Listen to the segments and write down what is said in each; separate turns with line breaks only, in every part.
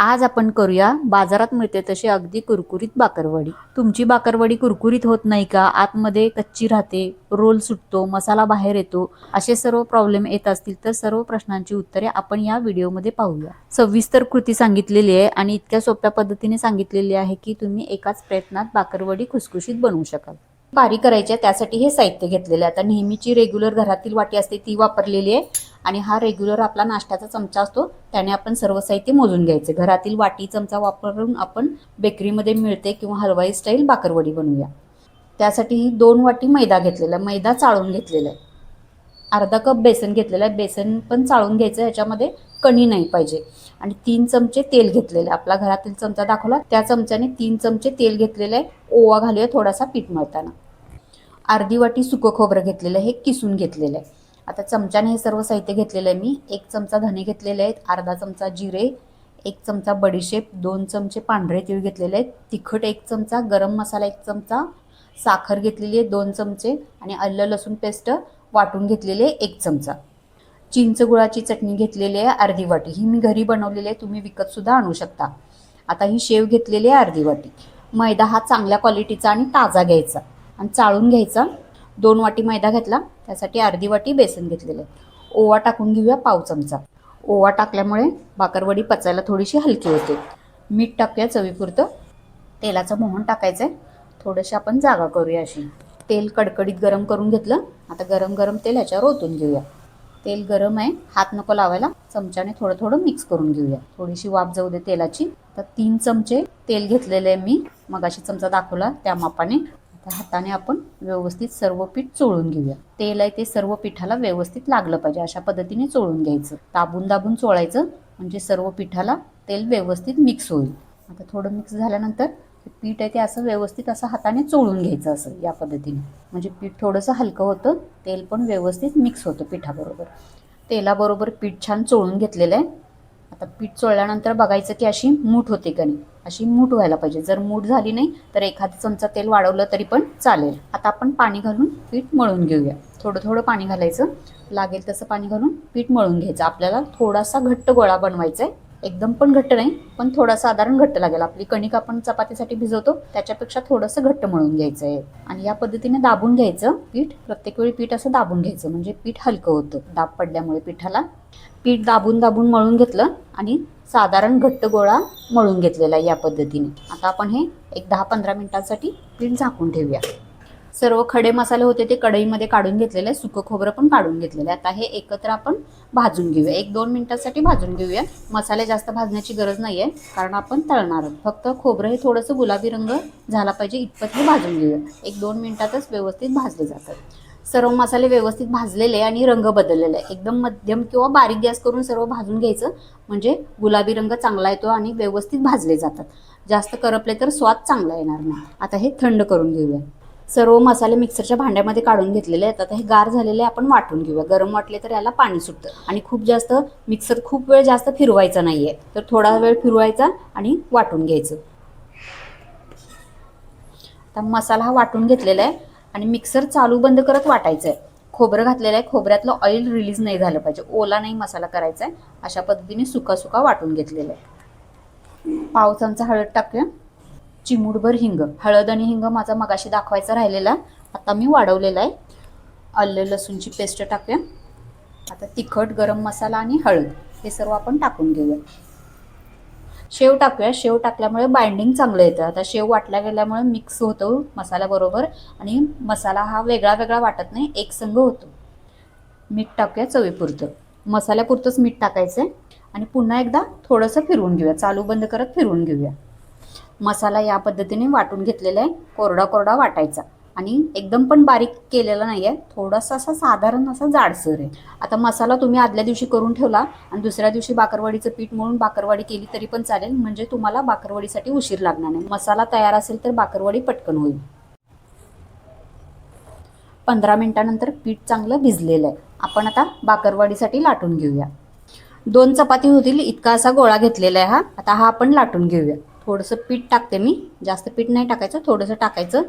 आज आपण करूया बाजारात मिळते तशी अगदी कुरकुरीत बाकरवडी. तुमची बाकरवडी कुरकुरीत होत नाही का? आतमध्ये कच्ची राहते रोल सुटतो मसाला बाहेर येतो असे सर्व प्रॉब्लेम येत असतील तर सर्व प्रश्नांची उत्तरे आपण या व्हिडिओमध्ये पाहूया. सविस्तर कृती सांगितलेली आहे आणि इतक्या सोप्या पद्धतीने सांगितलेली आहे की तुम्ही एकाच प्रयत्नात बाकरवडी खुसखुशीत बनवू शकाल. पारी करायची आहे त्यासाठी हे साहित्य घेतलेले आहे. आता नेहमीची रेग्युलर घरातील वाटी असते ती वापरलेली आहे. आणि हा रेग्युलर आपला नाश्त्याचा चमचा असतो त्याने आपण सर्व साहित्य मोजून घ्यायचे. घरातील वाटी चमचा वापरून आपण बेकरीमध्ये मिळते किंवा हलवाई स्टाईल बाकरवडी बनवूया. त्यासाठी दोन वाटी मैदा घेतलेला आहे. मैदा चाळून घेतलेला आहे. अर्धा कप बेसन घेतलेलं आहे. बेसन पण चाळून घ्यायचं याच्यामध्ये कणी नाही पाहिजे. आणि तीन चमचे तेल घेतलेले आहे. आपला घरातील चमचा दाखवला त्या चमच्याने तीन चमचे तेल घेतलेलं आहे. ओवा घालूया थोडासा पीठ मळताना. अर्धी वाटी सुकं खोबरं घेतलेलं आहे. हे किसून घेतलेलं आहे. आता चमच्याने हे सर्व साहित्य घेतलेलं आहे मी. एक चमचा धने घेतलेले आहेत अर्धा चमचा जिरे एक चमचा बडीशेप दोन चमचे पांढरे तीळ घेतलेले आहेत तिखट एक चमचा गरम मसाला एक चमचा साखर घेतलेली आहे दोन चमचे आणि आलं लसूण पेस्ट वाटून घेतलेली आहे एक चमचा. चिंच गुळाची चटणी घेतलेली आहे अर्धी वाटी. ही मी घरी बनवलेली आहे तुम्ही विकतसुद्धा आणू शकता. आता ही शेव घेतलेली आहे अर्धी वाटी. मैदा हा चांगल्या क्वालिटीचा आणि ताजा घ्यायचा आणि चाळून घ्यायचा. दोन वाटी मैदा घेतला त्यासाठी अर्धी वाटी बेसन घेतलेलं आहे. ओवा टाकून घेऊया पाव चमचा. ओवा टाकल्यामुळे भाकरवडी पचायला थोडीशी हलकी होते. मीठ टाकूया चवीपुरतं. तेलाचं मोहन टाकायचं आहे थोडंशी आपण जागा करूया अशी. तेल कडकडीत गरम करून घेतलं. आता गरम गरम तेल ह्याच्यावर ओतून घेऊया. तेल गरम आहे. हात नको लावायला. चमच्याने थोडं थोडं मिक्स करून घेऊया. थोडीशी वाफ जाऊ दे तेलाची. तर तीन चमचे तेल घेतलेले आहे मी. मगाशी चमचा दाखवला. त्या मापाने तर हाताने आपण व्यवस्थित सर्व पीठ चोळून घेऊया. तेल आहे ते सर्व पिठाला व्यवस्थित लागलं पाहिजे अशा पद्धतीने चोळून घ्यायचं. दाबून दाबून चोळायचं म्हणजे सर्व पिठाला तेल व्यवस्थित मिक्स होईल. आता थोडं मिक्स झाल्यानंतर पीठ आहे ते असं व्यवस्थित असं हाताने चोळून घ्यायचं असं या पद्धतीने. म्हणजे पीठ थोडंसं हलकं होतं तेल पण व्यवस्थित मिक्स होतं पिठाबरोबर. तेलाबरोबर पीठ छान चोळून घेतलेलं आहे. आता पीठ चोळल्यानंतर बघायचं की अशी मूठ होते का नाही. अशी मूठ व्हायला पाहिजे. जर मूठ झाली नाही तर एखादा चमचा तेल वाढवलं तरी पण चालेल. आता आपण पाणी घालून पीठ मळून घेऊया. थोडं थोडं पाणी घालायचं. लागेल तसं पाणी घालून पीठ मळून घ्यायचं. आपल्याला थोडासा घट्ट गोळा बनवायचा आहे एकदम पण घट्ट नाही पण थोडा साधारण घट्ट लागेल. आपली कणिक आपण चपातीसाठी भिजवतो त्याच्यापेक्षा थोडंसं घट्ट मळून घ्यायचं आहे आणि या पद्धतीने दाबून घ्यायचं पीठ. प्रत्येक वेळी पीठ असं दाबून घ्यायचं म्हणजे पीठ हलकं होतं. दाब पडल्यामुळे पिठाला पीठ दाबून दाबून मळून घेतलं आणि साधारण घट्ट गोळा मळून घेतलेला या पद्धतीने. आता आपण हे एक दहा पंधरा मिनिटांसाठी पीठ झाकून ठेवूया. सर्व खडे मसाले होते ते कढईमध्ये काढून घेतलेले आहे सुकं खोबरं पण काढून घेतलेलं. आहे आता हे एकत्र आपण भाजून घेऊया. एक दोन मिनिटासाठी भाजून घेऊया. मसाले जास्त भाजण्याची गरज नाही आहे कारण आपण तळणार आहोत. फक्त खोबरं हे थोडंसं गुलाबी रंग झाला पाहिजे इतपत हे भाजून घेऊया. एक दोन मिनिटातच व्यवस्थित भाजले जातात. सर्व मसाले व्यवस्थित भाजलेले आणि रंग बदललेले. आहे एकदम मध्यम किंवा बारीक गॅस करून सर्व भाजून घ्यायचं. म्हणजे गुलाबी रंग चांगला येतो आणि व्यवस्थित भाजले जातात. जास्त करपले तर स्वाद चांगला येणार नाही. आता हे थंड करून घेऊया. सर्व मसाले मिक्सरच्या भांड्यामध्ये काढून घेतलेले आहेत. आता हे गार झालेले आपण वाटून घेऊया. गरम वाटले तर याला पाणी सुटतं. आणि खूप जास्त मिक्सर खूप वेळ जास्त फिरवायचा नाही आहे तर थोडा वेळ फिरवायचा आणि वाटून घ्यायचं. आता मसाला हा वाटून घेतलेला आहे आणि मिक्सर चालू बंद करत वाटायचं आहे खोबरं घातलेलं आहे. खोबऱ्यातलं ऑइल रिलीज नाही झालं पाहिजे. ओला नाही मसाला करायचा आहे अशा पद्धतीने सुका सुका वाटून घेतलेला आहे. पाव चमचा हळद टाकूया. चिमूटभर हिंग. हळद आणि हिंग माझा मगाशी दाखवायचा राहिलेला. आता मी वाढवलेला आहे. आलं लसूणची पेस्ट टाकूया. आता तिखट गरम मसाला आणि हळद. हे सर्व आपण टाकून घेऊया शेव टाकूया. शेव टाकल्यामुळे बाइंडिंग चांगलं येतं. आता शेव वाटल्या गेल्यामुळे मिक्स होतो मसाल्याबरोबर आणि मसाला हा वेगळा वेगळा वाटत नाही एक संघ होतो. मीठ टाकूया चवीपुरतं. मसाल्यापुरतंच मीठ टाकायचं आहे आणि पुन्हा एकदा थोडंसं फिरवून घेऊया. चालू बंद करत फिरवून घेऊया. मसाला या पद्धतीने वाटून घेतलेला आहे. कोरडा कोरडा वाटायचा. आणि एकदम पण बारीक केलेला नाही आहे थोडासा असा साधारण असा जाडसर आहे. आता मसाला तुम्ही आदल्या दिवशी करून ठेवला आणि दुसऱ्या दिवशी बाकरवाडीचं पीठ मळून बाकरवाडी केली तरी पण चालेल. म्हणजे तुम्हाला बाकरवाडीसाठी उशीर लागणार नाही. मसाला तयार असेल तर बाकरवाडी पटकन होईल. पंधरा मिनिटानंतर पीठ चांगलं भिजलेलं आहे. आपण आता बाकरवाडीसाठी लाटून घेऊया. दोन चपाती होतील. इतका असा गोळा घेतलेला आहे हा. आता हा आपण लाटून घेऊया. थोडंसं पीठ टाकते मी. जास्त पीठ नाही टाकायचं थोडंसं टाकायचं.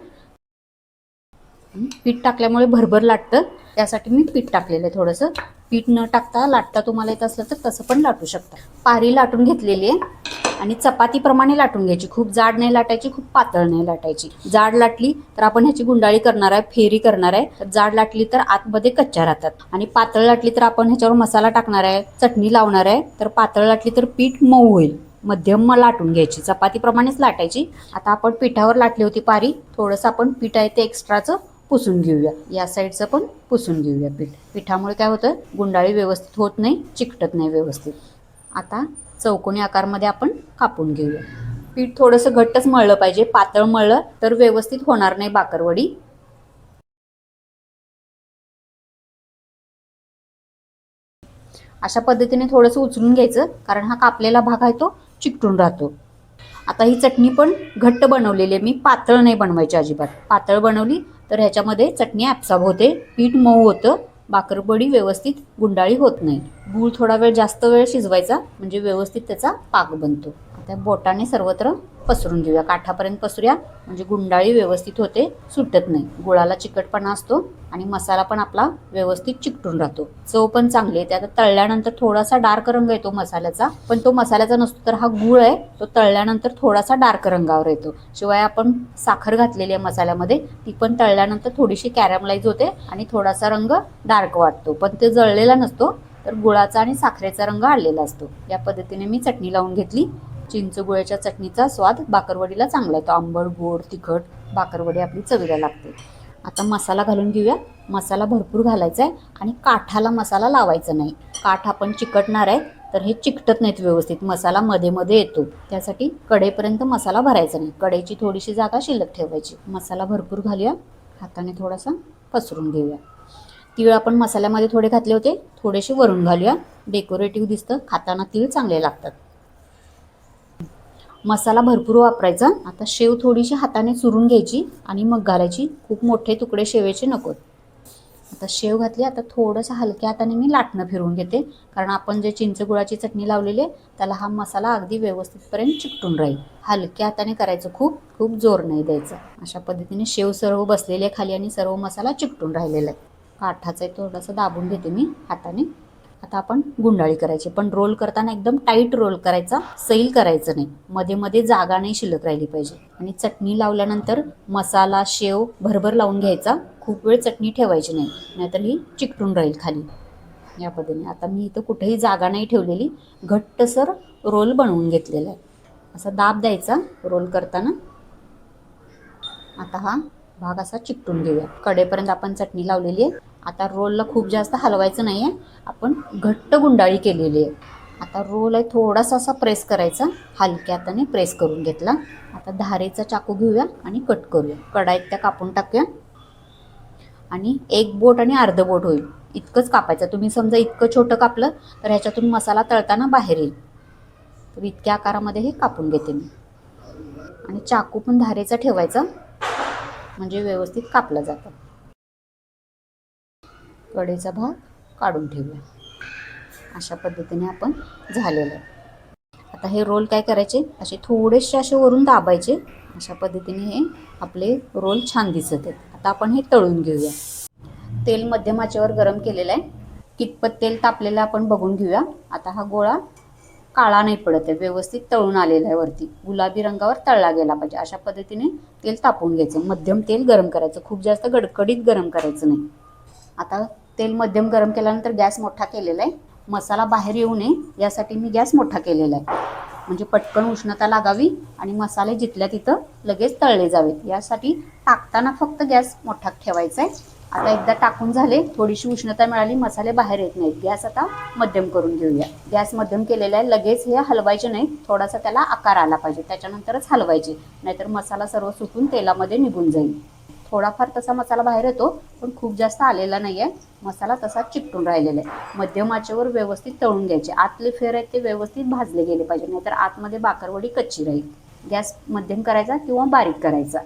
पीठ टाकल्यामुळे भरभर लाटतं. त्यासाठी मी पीठ टाकलेलं आहे थोडंसं. पीठ न टाकता लाटता तुम्हाला येत असलं तर तसं पण लाटू शकता. पारी लाटून घेतलेली आहे आणि चपातीप्रमाणे लाटून घ्यायची. खूप जाड नाही लाटायची खूप पातळ नाही लाटायची. जाड लाटली तर आपण ह्याची गुंडाळी करणार आहे फेरी करणार आहे. जाड लाटली तर आतमध्ये कच्च्या राहतात. आणि पातळ लाटली तर आपण ह्याच्यावर मसाला टाकणार आहे चटणी लावणार आहे. तर पातळ लाटली तर पीठ मऊ होईल. मध्यम लाटून घ्यायची. चपातीप्रमाणेच लाटायची. आता आपण पिठावर लाटली होती पारी. थोडंसं आपण पीठ आहे ते एक्स्ट्राचं पुसून घेऊया. या साईडचं पण पुसून घेऊया पीठ. पिठामुळे काय होतं? गुंडाळी व्यवस्थित होत नाही चिकटत नाही व्यवस्थित. आता चौकोनी आकारमध्ये आपण कापून घेऊया. पीठ थोडंसं घट्टच मळलं पाहिजे. पातळ मळलं तर व्यवस्थित होणार नाही बाकरवडी. अशा पद्धतीने थोडंसं उचलून घ्यायचं. कारण हा कापलेला भाग आहे तो. चिकटून राहतो. आता ही चटणी पण घट्ट बनवलेली आहे. मी पातळ नाही बनवायची अजिबात. पातळ बनवली तर ह्याच्यामध्ये चटणी ॲपसाब होते. पीठ मऊ होतं. बाकरबडी व्यवस्थित गुंडाळी होत नाही. गूळ थोडा वेळ जास्त वेळ शिजवायचा. म्हणजे व्यवस्थित त्याचा पाक बनतो. त्या बोटाने सर्वत्र पसरून घेऊया. काठापर्यंत पसरूया. म्हणजे गुंडाळी व्यवस्थित होते. सुटत नाही. गुळाला चिकटपणा असतो आणि मसाला पण आपला व्यवस्थित चिकटून राहतो. चव पण चांगली येते. आता तळल्यानंतर थोडासा डार्क रंग येतो मसाल्याचा. पण तो मसाल्याचा नसतो तर हा गुळ आहे. तो तळल्यानंतर थोडासा डार्क रंगावर येतो. शिवाय आपण साखर घातलेली आहे मसाल्यामध्ये. ती पण तळल्यानंतर थोडीशी कॅरमलाईज होते आणि थोडासा रंग डार्क वाटतो. पण ते जळलेला नसतो. तर गुळाचा आणि साखरेचा रंग आलेला असतो. या पद्धतीने मी चटणी लावून घेतली. चिंचगुळ्याच्या चटणीचा स्वाद बाकरवडीला चांगला येतो. आंबट गोड तिखट बाकरवडी आपली चवीला लागते. आता मसाला घालून घेऊया. मसाला भरपूर घालायचा आहे आणि काठाला मसाला लावायचा नाही. काठ आपण चिकटणार आहे तर हे चिकटत नाहीत व्यवस्थित. मसाला मध्ये मध्ये येतो. त्यासाठी कडेपर्यंत मसाला भरायचा नाही. कडेची थोडीशी जागा शिल्लक ठेवायची. मसाला भरपूर घालूया. हाताने थोडासा पसरून घेऊया. तीळ आपण मसाल्यामध्ये थोडे घातले होते. थोडेसे वरून घालूया. डेकोरेटिव्ह दिसतं. खाताना तीळ चांगले लागतात. मसाला भरपूर वापरायचा. आता शेव थोडीशी हाताने चुरून घ्यायची आणि मग घालायची. खूप मोठे तुकडे शेवेचे नकोत आता शेव घातली आता थोडंसं हलक्या हाताने मी लाटणं फिरवून घेते. कारण आपण जे चिंच गुळाची चटणी लावलेली आहे त्याला हा मसाला अगदी व्यवस्थितपर्यंत चिकटून राहील. हलक्या हाताने करायचं खूप खूप जोर नाही द्यायचा. अशा पद्धतीने शेव सर्व बसलेले आहे खाली आणि सर्व मसाला चिकटून राहिलेला आहे. काठाचा थोडासा थोडंसं दाबून घेते मी हाताने. आता आपण गुंडाळी करायची. पण रोल करताना एकदम टाईट रोल करायचा सैल करायचं नाही. मध्ये मध्ये जागा नाही शिल्लक राहिली पाहिजे. आणि चटणी लावल्यानंतर मसाला शेव भरभर लावून घ्यायचा. खूप वेळ चटणी ठेवायची नाही. नाहीतर ही चिकटून राहील खाली. या पद्धतीने. आता मी इथं कुठेही जागा नाही ठेवलेली. घट्टसर रोल बनवून घेतलेला आहे. असा दाब द्यायचा रोल करताना. आता हा भाग असा चिकटून घेऊया. कडेपर्यंत आपण चटणी लावलेली आहे. आता रोलला खूप जास्त हलवायचं नाही आहे आपण घट्ट गुंडाळी केलेली आहे. आता रोल आहे थोडासा असा प्रेस करायचा हलक्या हाताने प्रेस करून घेतला. आता धारेचा चाकू घेऊया आणि कट करूया. कडाईत त्या कापून टाकूया. आणि एक बोट आणि अर्ध बोट होईल. इतकंच कापायचं. तुम्ही समजा इतकं छोटं कापलं तर ह्याच्यातून मसाला तळताना बाहेर येईल. तर इतक्या आकारामध्ये हे कापून घेते मी. आणि चाकू पण धारेचा ठेवायचा. म्हणजे व्यवस्थित कापलं जातं. कडेचा भाग काढून ठेवूया. अशा पद्धतीने आपण झालेलं आहे. आता हे रोल काय करायचे? असे थोडेसे असे वरून दाबायचे. अशा पद्धतीने हे आपले रोल छान दिसत आहेत. आता आपण हे तळून घेऊया. तेल मध्यम आचेवर गरम केलेलं आहे. कितपत तेल तापलेलं आपण बघून घेऊया. आता हा गोळा काळा नाही पडत आहे. व्यवस्थित तळून आलेला आहे वरती. गुलाबी रंगावर तळला गेला पाहिजे. अशा पद्धतीने तेल तापवून घ्यायचं. मध्यम तेल गरम करायचं. खूप जास्त गडकडीत गरम करायचं नाही. आता तेल मध्यम गरम केल्यानंतर गॅस मोठा केलेला आहे. मसाला बाहेर येऊ नये यासाठी मी गॅस मोठा केलेला आहे. म्हणजे पटकन उष्णता लागावी आणि मसाले जिथल्या तिथं लगेच तळले जावेत. यासाठी टाकताना फक्त गॅस मोठा ठेवायचा आहे. आता एकदा टाकून झाले थोडीशी उष्णता मिळाली मसाले बाहेर येत नाहीत. गॅस आता मध्यम करून घेऊया. गॅस मध्यम केलेला आहे लगेच हे हलवायचे नाही थोडासा त्याला आकार आला पाहिजे त्याच्यानंतरच हलवायचे नाहीतर मसाला सर्व सुकून तेलामध्ये निघून जाईल. थोडाफार तसा मसाला बाहेर येतो पण खूप जास्त आलेला नाही आहे मसाला तसा चिकटून राहिलेला आहे. मध्यम आचेवर व्यवस्थित तळून घ्यायचे. आतले फेर आहेत ते व्यवस्थित भाजले गेले पाहिजे नाहीतर आतमध्ये बाकरवडी कच्ची राहील. गॅस मध्यम करायचा किंवा बारीक करायचा.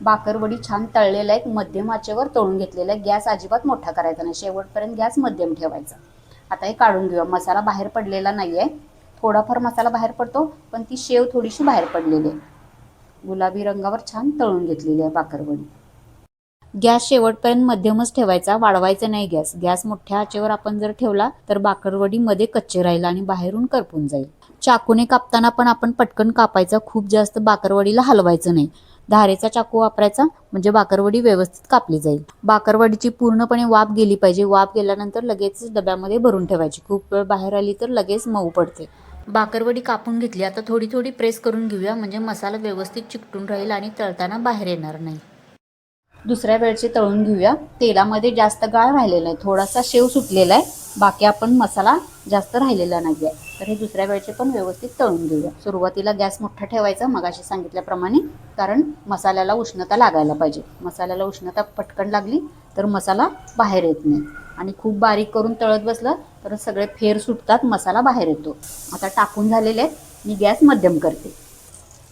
बाकरवडी छान तळलेला आहेत. मध्यम आचेवर तळून घेतलेला आहे गॅस अजिबात मोठा करायचा नाही. शेवटपर्यंत गॅस मध्यम ठेवायचा. आता हे काढून घेऊया. मसाला बाहेर पडलेला नाही आहे थोडाफार मसाला बाहेर पडतो पण ती शेव थोडीशी बाहेर पडलेली आहे. गुलाबी रंगावर छान तळून घेतलेली आहे बाकरवडी गॅस शेवटपर्यंत मध्यमच ठेवायचा वाढवायचा नाही गॅस. गॅस मोठ्या आचेवर आपण जर ठेवला तर बाकरवडी मध्ये कच्चे राहील आणि बाहेरून करपून जाईल. चाकूने कापताना पण आपण पटकन कापायचा खूप जास्त बाकरवडीला हलवायचं नाही. धारेचा चाकू वापरायचा म्हणजे बाकरवडी व्यवस्थित कापली जाईल. बाकरवडीची पूर्णपणे वाफ गेली पाहिजे. वाफ गेल्यानंतर लगेच डब्यामध्ये भरून ठेवायची. खूप वेळ बाहेर आली तर लगेच मऊ पडते. बाकरवडी कापून घेतली. आता थोडी थोडी प्रेस करून घेऊया. म्हणजे मसाला व्यवस्थित चिकटून राहील आणि तळताना बाहेर येणार नाही. दुसऱ्या वेळचे तळून घेऊया. तेलामध्ये जास्त गाळ राहिलेला आहे थोडासा शेव सुटलेला आहे. बाकी आपण मसाला जास्त राहिलेला नाही आहे तर हे दुसऱ्या वेळचे पण व्यवस्थित तळून घेऊया. सुरुवातीला गॅस मोठा ठेवायचा मगाशी सांगितल्याप्रमाणे कारण मसाल्याला उष्णता लागायला पाहिजे. मसाल्याला उष्णता पटकन लागली तर मसाला बाहेर येत नाही. आणि खूप बारीक करून तळत बसलं तर सगळे फेर सुटतात मसाला बाहेर येतो. आता टाकून झालेले आहेत मी गॅस मध्यम करते.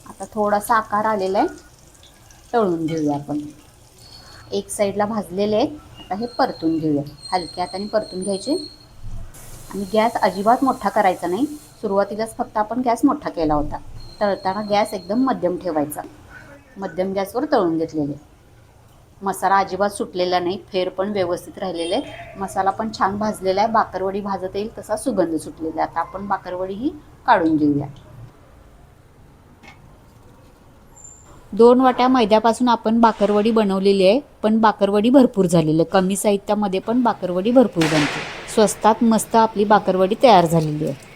आता थोडासा आकार आलेला आहे तळून घेऊया आपण. एक साईडला भाजलेले आहेत आता हे परतून घेऊया. हलक्या हाताने परतून घ्यायचे. आणि गॅस अजिबात मोठा करायचा नाही. सुरुवातीलाच फक्त आपण गॅस मोठा केला होता. तळताना गॅस एकदम मध्यम ठेवायचा. मध्यम गॅसवर तळून घेतलेले. मसाला अजिबात सुटलेला नाही फेर पण व्यवस्थित राहिलेले आहेत. मसाला पण छान भाजलेला आहे. बाकरवडी भाजत येईल तसा सुगंध सुटलेला आहे. आता आपण बाकरवडी ही काढून घेऊया. दोन वाट्या मैद्यापासून आपण बाकरवडी बनवलेली आहे पण बाकरवडी भरपूर झालेली आहे. कमी साहित्यामध्ये पण बाकरवडी भरपूर बनते. स्वस्तात मस्त आपली बाकरवडी तयार झालेली आहे.